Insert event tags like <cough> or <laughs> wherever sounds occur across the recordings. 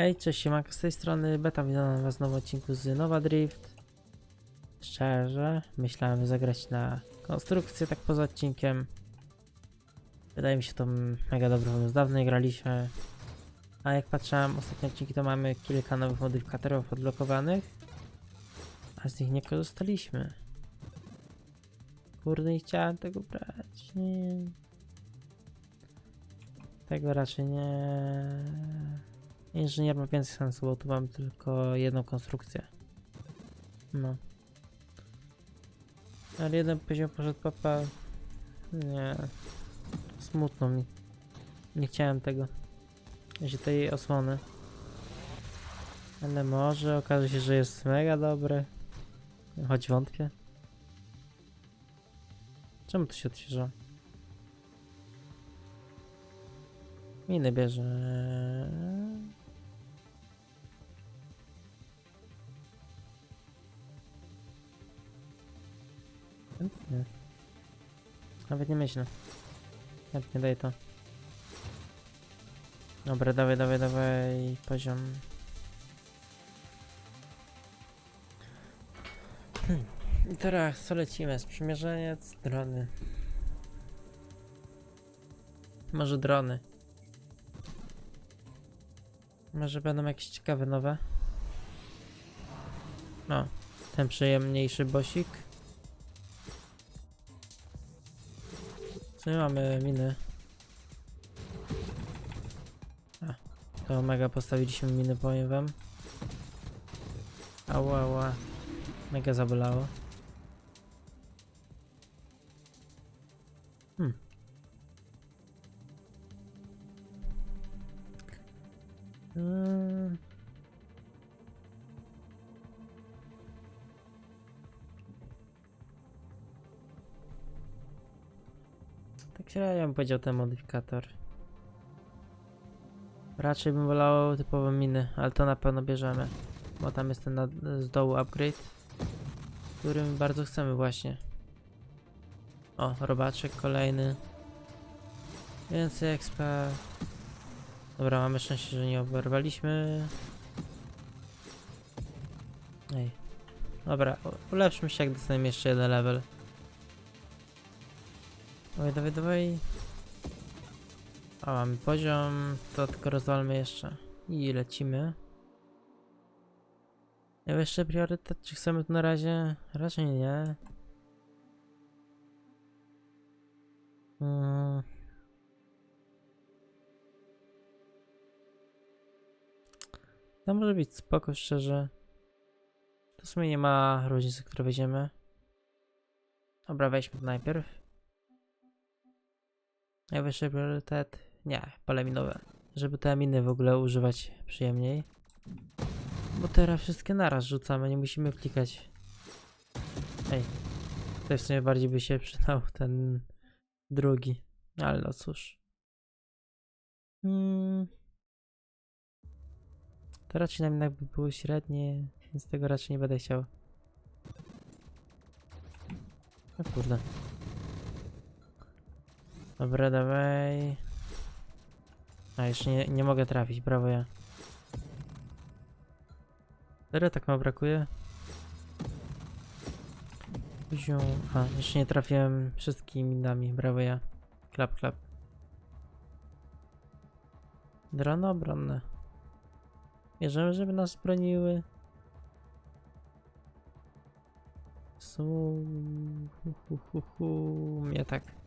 Hej, cześć, siemanko, z tej strony Beta, witam was w nowym odcinku z Nowa Drift. Szczerze, myślałem zagrać na konstrukcję tak poza odcinkiem. Wydaje mi się to mega dobry pomysł, dawno graliśmy. A jak patrzyłem ostatnie odcinki, to mamy kilka nowych modyfikatorów odblokowanych. A z nich nie korzystaliśmy. Kurde, nie chciałem tego brać, nie. Tego raczej nie... Inżynier ma więcej sensu, bo tu mam tylko jedną konstrukcję. No. Ale jeden poziom poszedł papa. Nie. Smutno mi. Nie chciałem tego. Jeśli tej osłony. Ale może okaże się, że jest mega dobry. Choć wątpię. Czemu to się odświeża? Miny bierze. Nawet nie myślę. Chętnie daj to. Dobra, dawaj, dawaj, dawaj poziom. Hmm. I teraz co lecimy? Sprzymierzeniec, drony. Może drony. Może będą jakieś ciekawe nowe. No, ten przyjemniejszy bosik. Co my mamy miny? A, to mega postawiliśmy miny, powiem wam. Ała, ała. Mega zabolało. Hmm. Mm. Średnio bym powiedział ten modyfikator. Raczej bym wolał typowe miny, ale to na pewno bierzemy. Bo tam jest ten z dołu upgrade, którym bardzo chcemy właśnie. O, robaczek kolejny. Więcej expa. Dobra, mamy szczęście, że nie oberwaliśmy. Ej. Dobra, ulepszmy się jak dostaniemy jeszcze jeden level. Dawaj, dawaj, dawaj. A mamy poziom, to tylko rozwalmy jeszcze. I lecimy. Ja jeszcze priorytet, czy chcemy tu na razie? Raczej nie. Mm. To może być spoko, szczerze. To w sumie nie ma różnicy, które weźmiemy. Dobra, weźmy to najpierw. Najwyższy priorytet? Nie, pole minowe. Żeby te miny w ogóle używać przyjemniej. Bo teraz wszystkie naraz rzucamy, nie musimy klikać. Ej, to w sumie bardziej by się <laughs> przydał ten drugi. Ale no cóż. Hmm. To raczej nam jednak by było średnie, więc tego raczej nie będę chciał. O kurde. Dobra, dawaj. A, jeszcze nie, nie mogę trafić, brawo ja. Tyle tak ma brakuje? Ziu. A, jeszcze nie trafiłem wszystkimi minami, brawo ja. Klap, klap. Drony obronne. Bierzemy, żeby nas broniły. Su... Hu, hu, hu, hu. Mnie tak.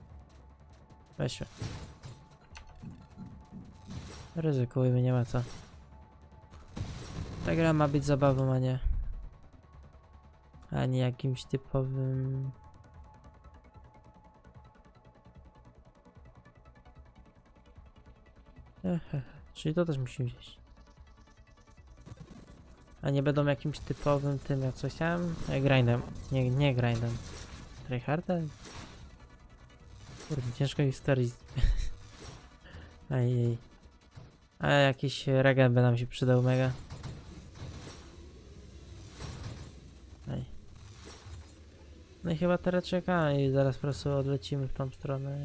Weźmy. Ryzykujmy, nie ma co. Ta gra ma być zabawą, a nie... A nie jakimś typowym... Ehehe, czyli to też musimy wziąć. A nie będą jakimś typowym tym, jak coś tam? E, grindem. Nie, nie grindem. Tryhardem? Kurde, ciężko historii. <laughs> Ajej. A jakiś regen by nam się przydał mega. Ej. No i chyba teraz czekamy i zaraz po prostu odlecimy w tą stronę.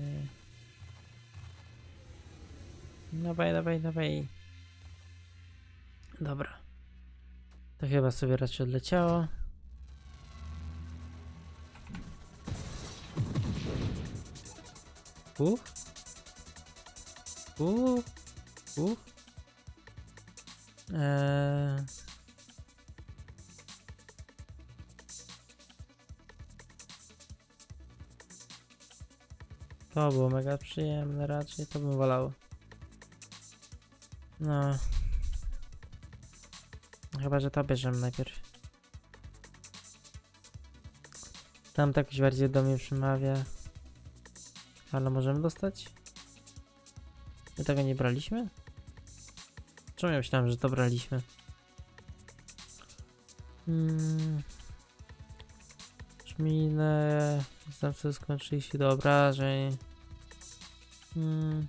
Dawaj, dawaj, dawaj. Dobra. To chyba sobie raczej odleciało. Uch. Uch. Uch. Eee. To było mega przyjemne raczej, to bym wolał. No. Chyba, że to bierzemy najpierw. Tam tak bardziej do mnie przemawia. Ale możemy dostać? My tego nie braliśmy? Czemu ja myślałem, że to braliśmy? Hmm. Szminę. Zastępcy skończyli się do obrażeń. Hmm.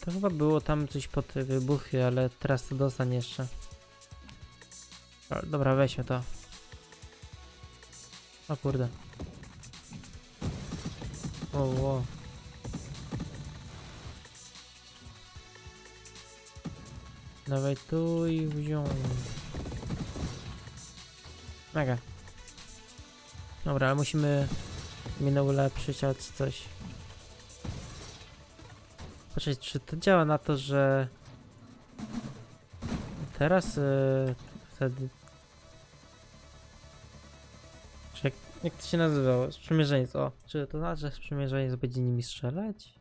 To chyba było tam coś pod wybuchy, ale teraz to dostań jeszcze. Dobra, weźmy to. O kurde. O, o. Dawaj tu i wziął. Mega. Dobra, ale musimy minę ulepszyć albo coś. Patrzeć, czy to działa na to, że teraz yy, wtedy. Jak, to się nazywało? Sprzymierzeniec, o. Czy to znaczy, że sprzymierzeniec będzie nimi strzelać?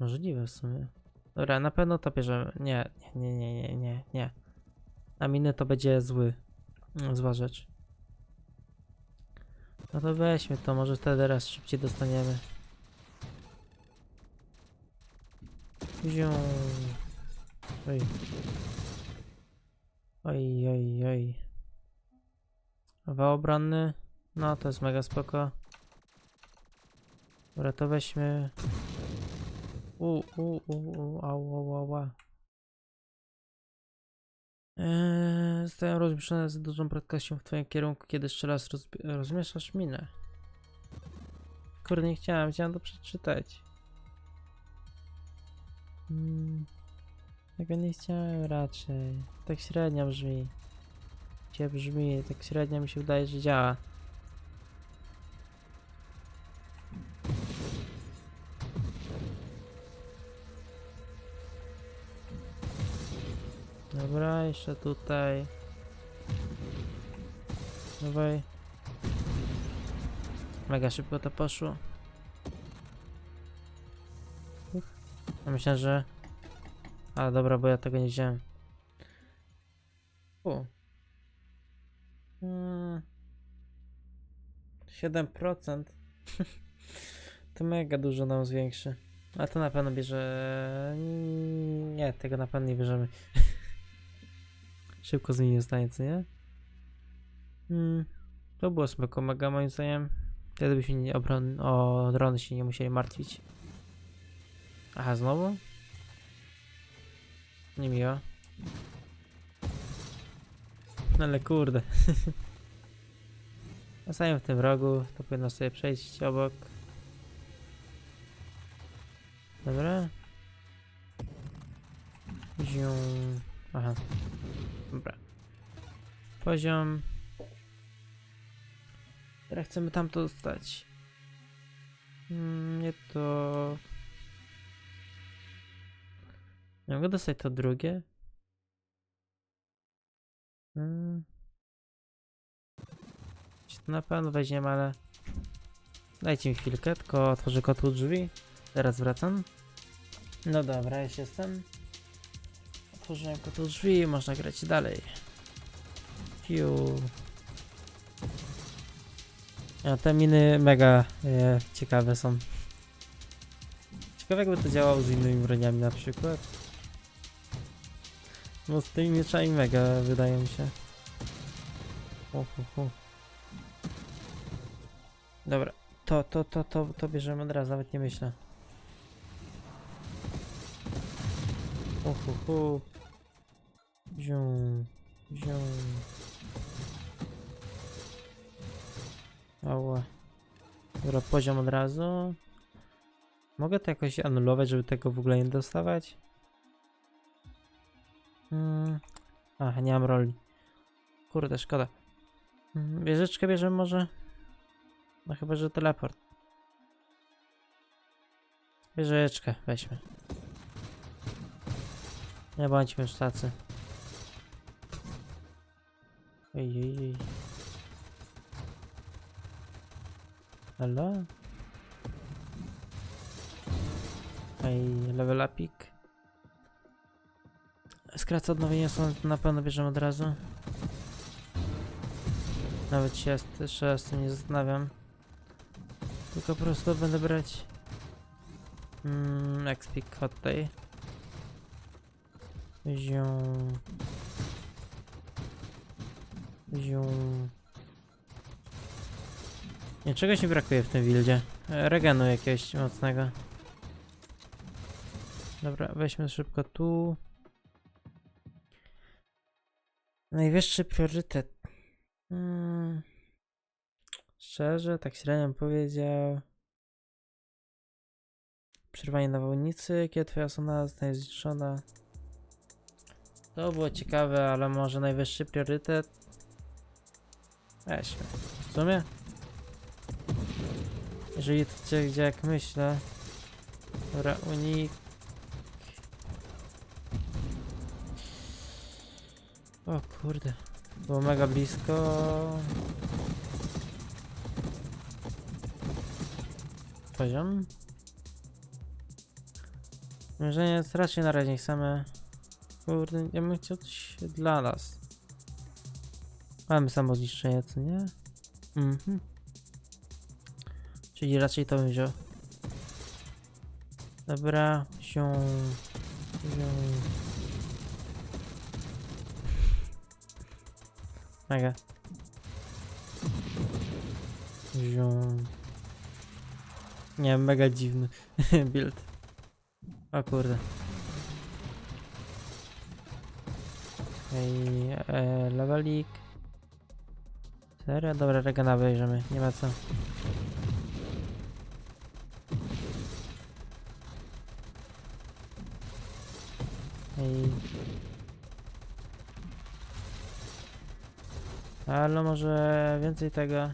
Możliwe w sumie. Dobra, na pewno to bierzemy. Nie, nie, nie, nie, nie, nie. Na miny to będzie zły. mm, Zła rzecz. No to weźmy to, może wtedy raz szybciej dostaniemy. Zią. Oj. Oj, oj, oj. Wał obronny. No, to jest mega spoko. Dobra, to weźmy. U, u, u, u, au, au, au, au. Eee, zostają z dużą prędkością w twoim kierunku, kiedy jeszcze raz rozmieszasz minę. Kurde, nie chciałem, chciałem to przeczytać. Hmm, tego nie chciałem raczej. Tak średnio brzmi. Gdzie brzmi, tak średnio mi się wydaje, że działa. Dobra, jeszcze tutaj. Dawaj. Mega szybko to poszło. Ja myślę, że... A dobra, bo ja tego nie wziąłem. U. Hmm. 7% <laughs> to mega dużo nam zwiększy. A to na pewno bierze... Nie, tego na pewno nie bierzemy. <laughs> Szybko zmienił zdanie, co nie? Hmm. To było smeko mega moim zdaniem. Wtedy byśmy nie, obron, o drony się nie musieli martwić. Aha, znowu? Niemiło. No ale kurde. <laughs> Zostałem w tym rogu, to powinno sobie przejść obok. Dobra. Zium. Aha. Dobra. Poziom. Teraz chcemy tam to dostać. Mm, nie to. Nie mogę dostać to drugie? Hmm. Na pewno weźmiemy, ale... Dajcie mi chwilkę, tylko otworzę kotłu drzwi. Teraz wracam. No dobra, już jestem. Otworzyłem kotłu drzwi można grać dalej. Piu. A te miny mega e, ciekawe są. Ciekawe jakby to działało z innymi broniami na przykład. No z tymi mieczami mega wydaje mi się. Hu, hu, hu. Dobra, to, to, to, to, to bierzemy od razu, nawet nie myślę. Hu, hu, hu. Zium, zium. Ała. Dobra, poziom od razu. Mogę to jakoś anulować, żeby tego w ogóle nie dostawać? Hmm. Ach, nie mam roli. Kurde, szkoda. Mm, Wieżyczkę bierzemy może? No chyba, że teleport. Wieżyczkę weźmy. Nie bądźmy już tacy. Ej, ej, ej. Halo? Ej, level upik. Skraca odnowienia są na pewno bierzemy od razu. Nawet się jeszcze z tym nie zastanawiam. Tylko po prostu będę brać mm, Expik od tej. Zią. Zią. Nie, czegoś mi brakuje w tym wildzie. Regenu jakiegoś mocnego. Dobra, weźmy szybko tu. Najwyższy priorytet. Hmm. Szczerze, tak średnio powiedział. Przerwanie nawałnicy, kiedy twoja osona zostanie zniszczona. To było ciekawe, ale może najwyższy priorytet. Weźmy. W sumie? Jeżeli to gdzie jak myślę. Dobra, unik. O kurde. Było mega blisko. Poziom. Mierzenie raczej na razie chcemy. Kurde, ja bym chciał coś dla nas. Mamy samo zniszczenie, co nie? Mhm. Czyli raczej to bym wziął. Dobra, się. Mega. Nie, mega dziwny <laughs> build. O kurde. Ej, e, levelik. Serio? Dobra, regana wejrzymy, nie ma co. Ej. Ale może więcej tego.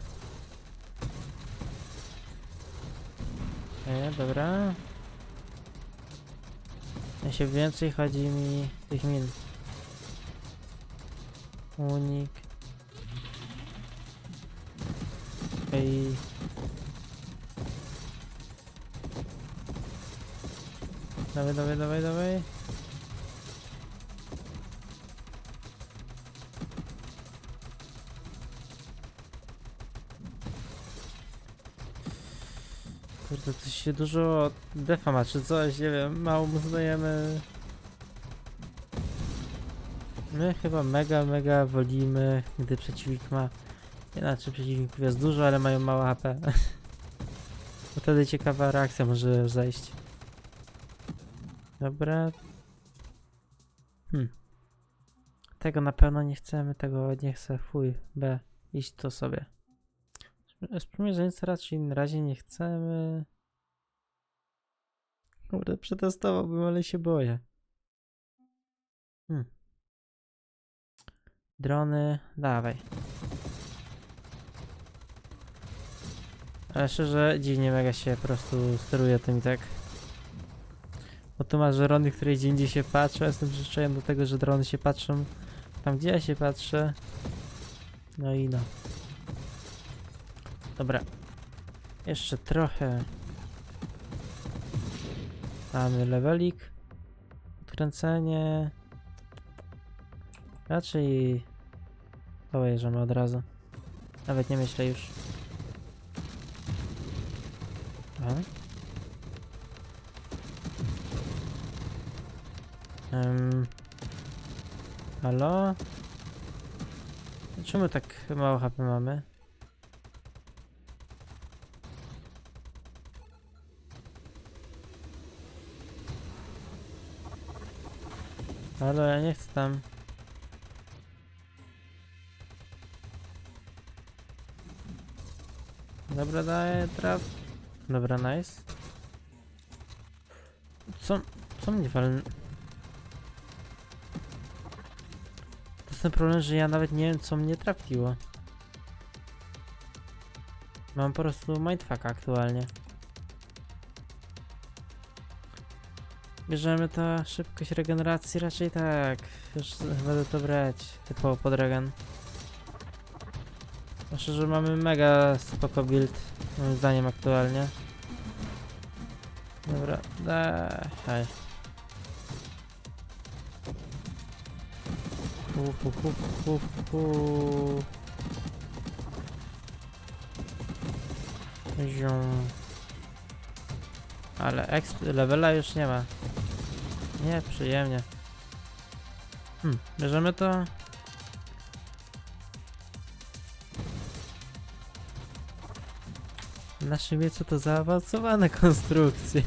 Nie, dobra. Ja się więcej chodzi mi tych min. Unik. Ej. Dawaj, dawaj, dawaj, dawaj. Kurde, to się dużo defa ma, czy coś, nie wiem, mało mu zdajemy. My chyba mega, mega wolimy, gdy przeciwnik ma... Inaczej przeciwników jest dużo, ale mają mało HP. <laughs> Bo wtedy ciekawa reakcja może zajść. Dobra. Hmm. Tego na pewno nie chcemy, tego nie chcę, fuj, B. Iść to sobie. Sprzymierzeńca raczej na razie nie chcemy. Kurde, przetestowałbym, ale się boję. Hmm. Drony, dawaj. Ale szczerze, dziwnie mega się po prostu steruje tym i tak. Bo tu masz drony, które gdzie indziej się patrzą. Ja jestem przyzwyczajony do tego, że drony się patrzą tam, gdzie ja się patrzę. No i no. Dobra. Jeszcze trochę. Mamy levelik. Odkręcenie. Raczej pojeżdżamy od razu. Nawet nie myślę już. A? Um. Halo? Czemu tak mało HP mamy? Halo, ja nie chcę tam. Dobra, daję traf. Dobra, nice. Co, co mnie wal... To jest ten problem, że ja nawet nie wiem, co mnie trafiło. Mam po prostu mindfucka aktualnie. Bierzemy to szybkość regeneracji, raczej tak. Już będę to brać, typowo pod regen. Że mamy mega spoko build, moim zdaniem aktualnie. Dobra, daj. Hu, hu, hu, hu, hu. Zium. Ale exp levela już nie ma. Nie, przyjemnie. Hmm, bierzemy to. Na szybie co to zaawansowane <laughs> konstrukcje.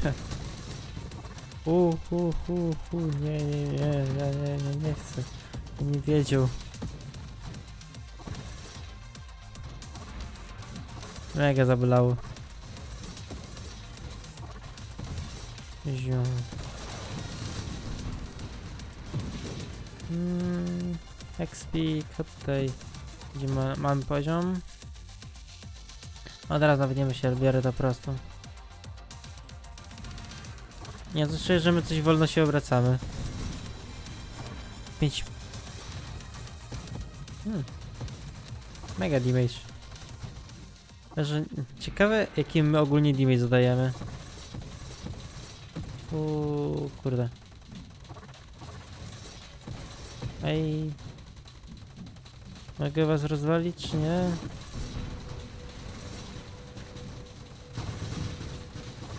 U, hu, hu, hu, nie, nie, nie, ja nie, nie, nie chcę. Nie wiedział. Mega zabolało. Co tutaj? Ma, mamy poziom? Od razu nawiniemy się, biorę to prosto. Nie, to że my coś wolno się obracamy. 5. Hmm. Mega damage. Ciekawe, jaki my ogólnie damage zadajemy. Uuu, kurde. Ej. Mogę was rozwalić, czy nie?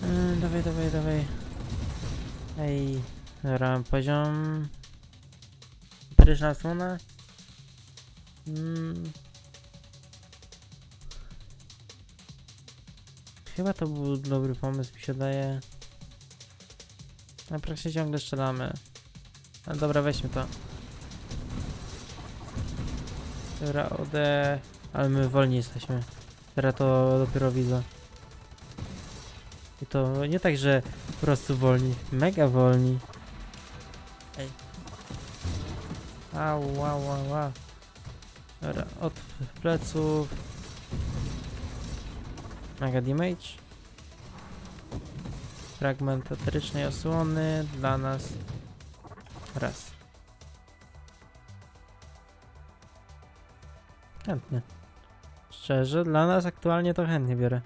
Yy, dawaj, dawaj, dawaj. Ej. Dobra, poziom. Pryczna słona. Mm. Chyba to był dobry pomysł, mi się daje. Na praktycznie ciągle strzelamy. A dobra, weźmy to. Dobra, ode... Ale my wolni jesteśmy. Teraz to dopiero widzę. I to nie tak, że po prostu wolni. Mega wolni. Ej. Au, au, au, au. Dobra, od pleców. Mega damage. Fragment eterycznej osłony dla nas. Raz. Chętnie. Szczerze, dla nas aktualnie to chętnie biorę.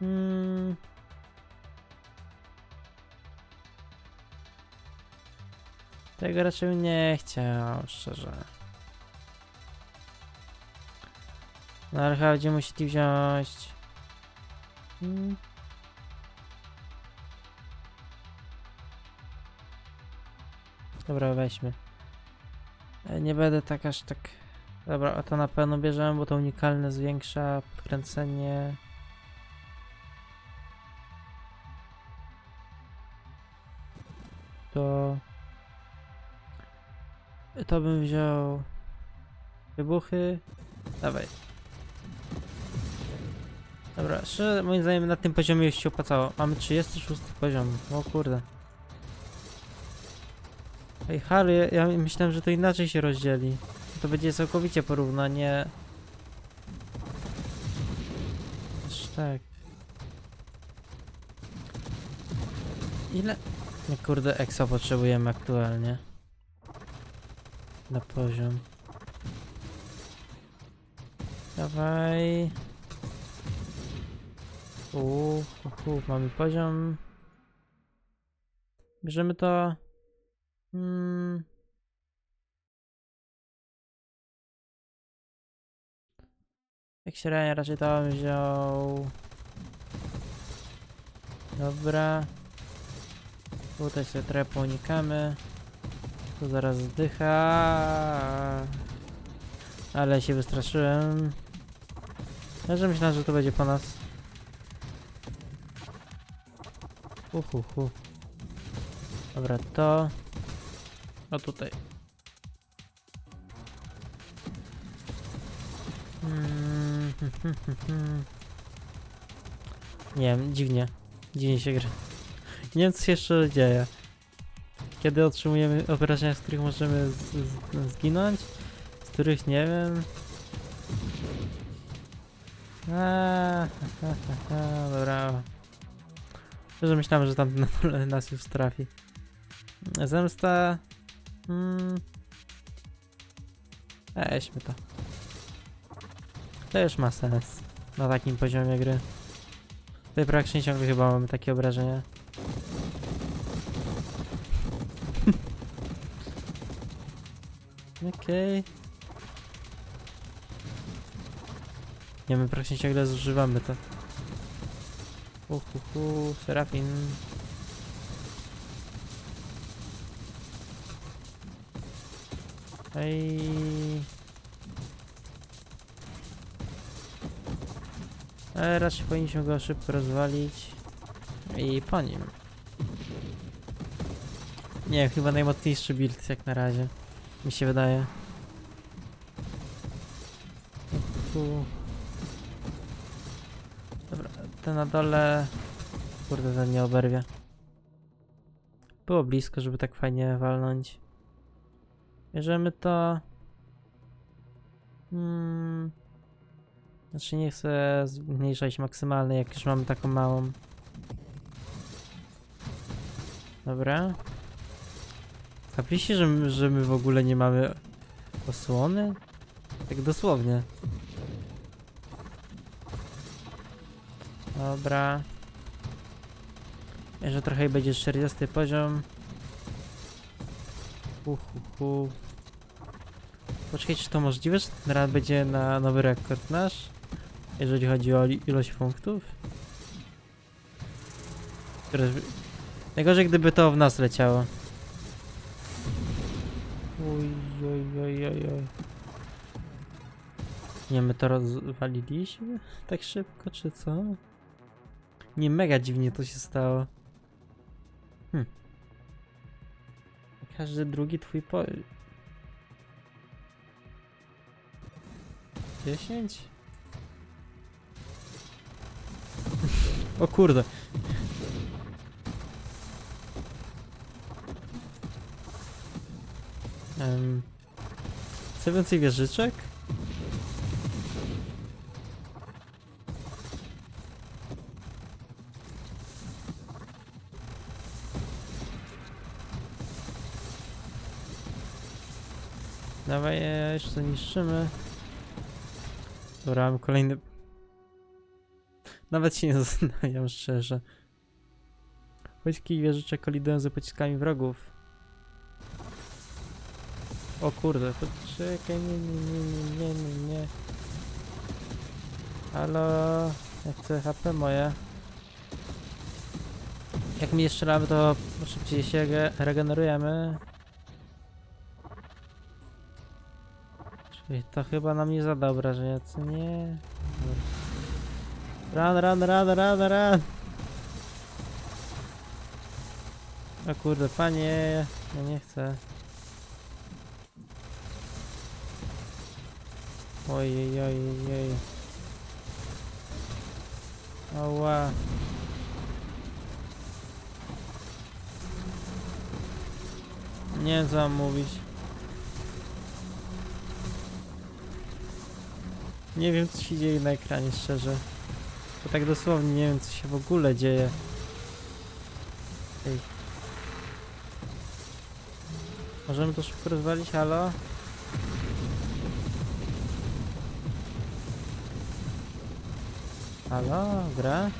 Hmm. Tego raczej nie chciał, szczerze. No ale chyba będziemy wziąć. Hmm. Dobra, weźmy. E, Nie będę tak aż tak. Dobra, a to na pewno bierzemy, bo to unikalne zwiększa podkręcenie. To. To bym wziął. Wybuchy. Dawaj. Dobra, szczerze, moim zdaniem na tym poziomie już się opłacało. Mamy 36 poziom. O kurde. Ej, Harry, ja myślałem, że to inaczej się rozdzieli. To będzie całkowicie porównanie. Aż tak. Ile? No kurde, EXO potrzebujemy aktualnie. Na poziom. Dawaj. Uuu, mamy poziom. Bierzemy to. Hmm. Jak średnio raczej to bym wziął. Dobra. Tutaj sobie trochę ponikamy. Tu zaraz zdycha. Ale się wystraszyłem. Ja że myślałem, że to będzie po nas. Uhuhu. Dobra, to. O tutaj. Mm, Nie wiem, dziwnie. Dziwnie się gra. Nie wiem co się jeszcze dzieje. Kiedy otrzymujemy obrażenia, z których możemy z, z, zginąć, z których nie wiem. Eee, <laughs> dobra. Że myślałem, że tam na dole nas już trafi. Zemsta. Hmm. Weźmy to. To już ma sens. Na takim poziomie gry. Tutaj praktycznie ciągle chyba mamy takie obrażenia. <laughs> Okej. Nie, my praktycznie ciągle zużywamy to. Uhuhu, Serafin. Ej. Ale raczej powinniśmy go szybko rozwalić. I po nim. Nie, chyba najmocniejszy build jak na razie. Mi się wydaje. Tu. Dobra, ten na dole. Kurde, ten nie oberwie. Było blisko, żeby tak fajnie walnąć. Bierzemy to. Hmm. Znaczy nie chcę zmniejszać maksymalnej, jak już mamy taką małą. Dobra. Kapliście, że, my- że my w ogóle nie mamy osłony? Tak dosłownie. Dobra. Jeszcze trochę będzie 40 poziom. Uhuhu. Poczekajcie, czy to możliwe, że ten run będzie na nowy rekord nasz? Jeżeli chodzi o ilość punktów? Najgorzej, gdyby to w nas leciało. Oj, oj, oj, oj, oj. Nie, my to rozwaliliśmy? Tak szybko, czy co? Nie, mega dziwnie to się stało. Hm. Każdy drugi twój po... 10? O kurde. Um, chcę więcej wieżyczek? Dawaj, jeszcze niszczymy. Dobra, mam kolejny... Nawet się nie zastanawiam <laughs> szczerze. Pociski wieżyczek kolidują z pociskami wrogów. O kurde, poczekaj, nie, nie, nie, nie, nie, nie, nie. Halo, ja chcę HP moje. Jak mi jeszcze strzelamy, to szybciej się ge- regenerujemy. Czyli to chyba nam nie zada obrażenia, co nie? Run, run, run, run, run! O kurde, panie, ja nie chcę. Ojej, ojej, ojej. Ała. Nie wiem co mam mówić. Nie wiem co się dzieje na ekranie, szczerze. To tak dosłownie nie wiem co się w ogóle dzieje. Ej. Możemy to szybko rozwalić, halo? Halo, gra?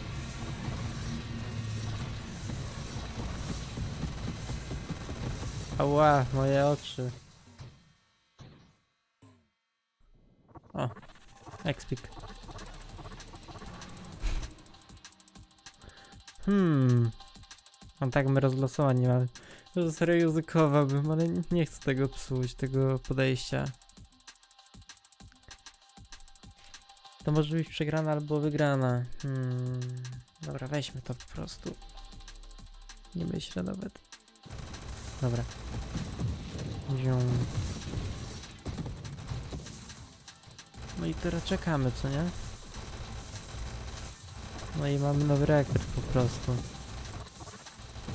Ała, moje oczy. O, Expik. Hmm. A tak my rozlosowań nie mamy. To serio językowałbym, ale nie chcę tego psuć, tego podejścia. To może być przegrana albo wygrana. Hmm. Dobra, weźmy to po prostu. Nie myślę nawet. Dobra. Zium. No i teraz czekamy, co nie? No i mamy nowy rekord po prostu.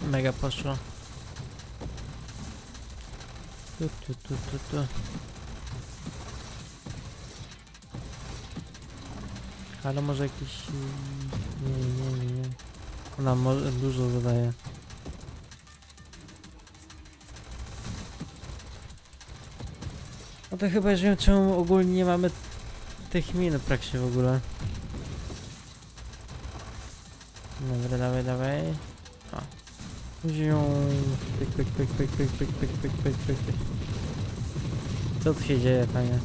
Mega poszło. Tu, tu, tu, tu, tu. Ale może jakiś... mm, Nie, nie, nie, nie. Ona może dużo zadaje. No to chyba już wiem czemu ogólnie nie mamy tych min praksie w ogóle. Dobra, dawaj, dawaj. O. Zią. Pyk, pyk, pyk, pyk, pyk, pyk, pyk, pyk, pyk, pyk, pyk. Co tu się dzieje, panie?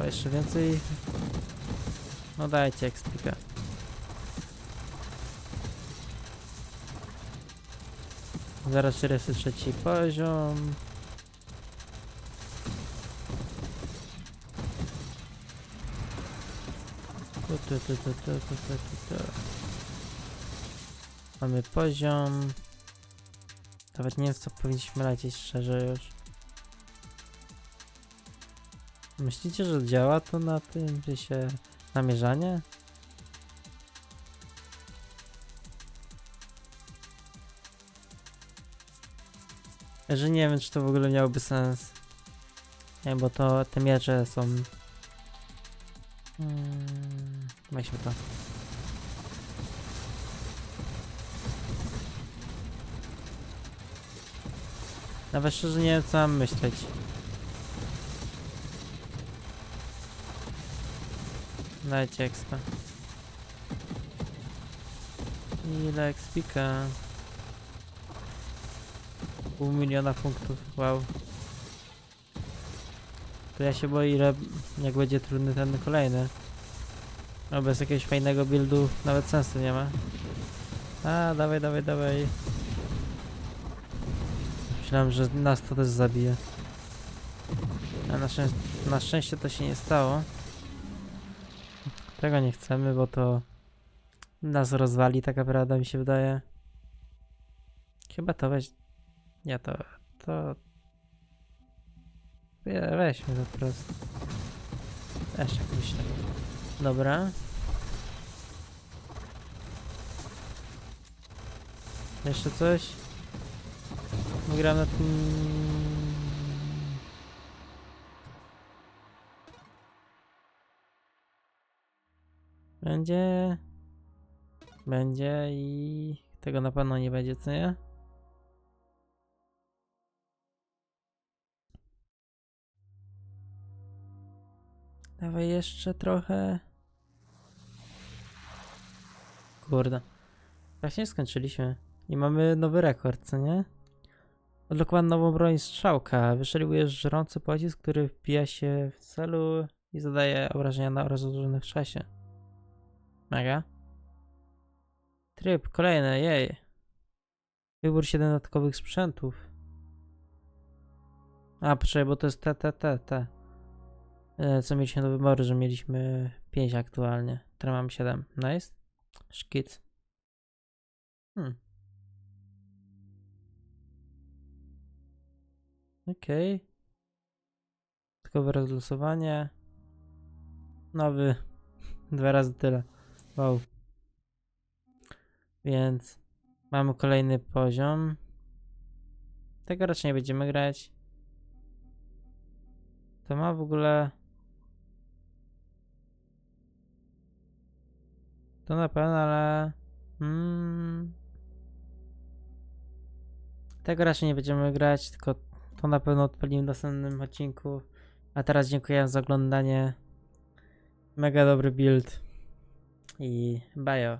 O, jeszcze więcej. No dajcie ekspika. Zaraz 43 poziom. Mamy poziom. Nawet nie wiem, co powinniśmy lecieć, szczerze już. Myślicie, że działa to na tym, że się namierzanie? Że nie wiem, czy to w ogóle miałoby sens. Nie, bo to te miecze są... Hmm weźmy to. Nawet szczerze nie wiem, co mam myśleć. Dajcie expa. Ile expika? Pół miliona punktów, wow. To ja się boję, ile, jak będzie trudny ten kolejny. No bez jakiegoś fajnego buildu nawet sensu nie ma. A, dawaj, dawaj, dawaj. Myślałem, że nas to też zabije. A na, szczę na szczęście to się nie stało. Tego nie chcemy, bo to nas rozwali, taka prawda mi się wydaje. Chyba to weź... Nie, to... to... Weźmy to po prostu. Też tak myślę. Dobra. Jeszcze coś? Gram na tym... Będzie... Będzie i... Tego na pewno nie będzie, co nie? Dawaj jeszcze trochę. Kurde. Właśnie skończyliśmy. I mamy nowy rekord, co nie? Odblokowano nową broń strzałka. Wystrzeliwuje żrący pocisk, który wbija się w celu i zadaje obrażenia na rozłożone w czasie. Mega. Tryb kolejny, jej. Wybór 7 dodatkowych sprzętów. A, poczekaj, bo to jest te, te, te, te. E, Co mieliśmy do wyboru, że mieliśmy 5 aktualnie. Teraz mam 7. Nice. Szkic. Hmm. Okej. Okay. Dodatkowe rozlosowanie. Nowy. <laughs> Dwa razy tyle. Wow. Więc mamy kolejny poziom. Tego raczej nie będziemy grać. To ma w ogóle. To na pewno, ale. Mm, tego raczej nie będziemy grać, tylko to na pewno odpalimy w następnym odcinku. A teraz dziękuję za oglądanie. Mega dobry build. I bajo.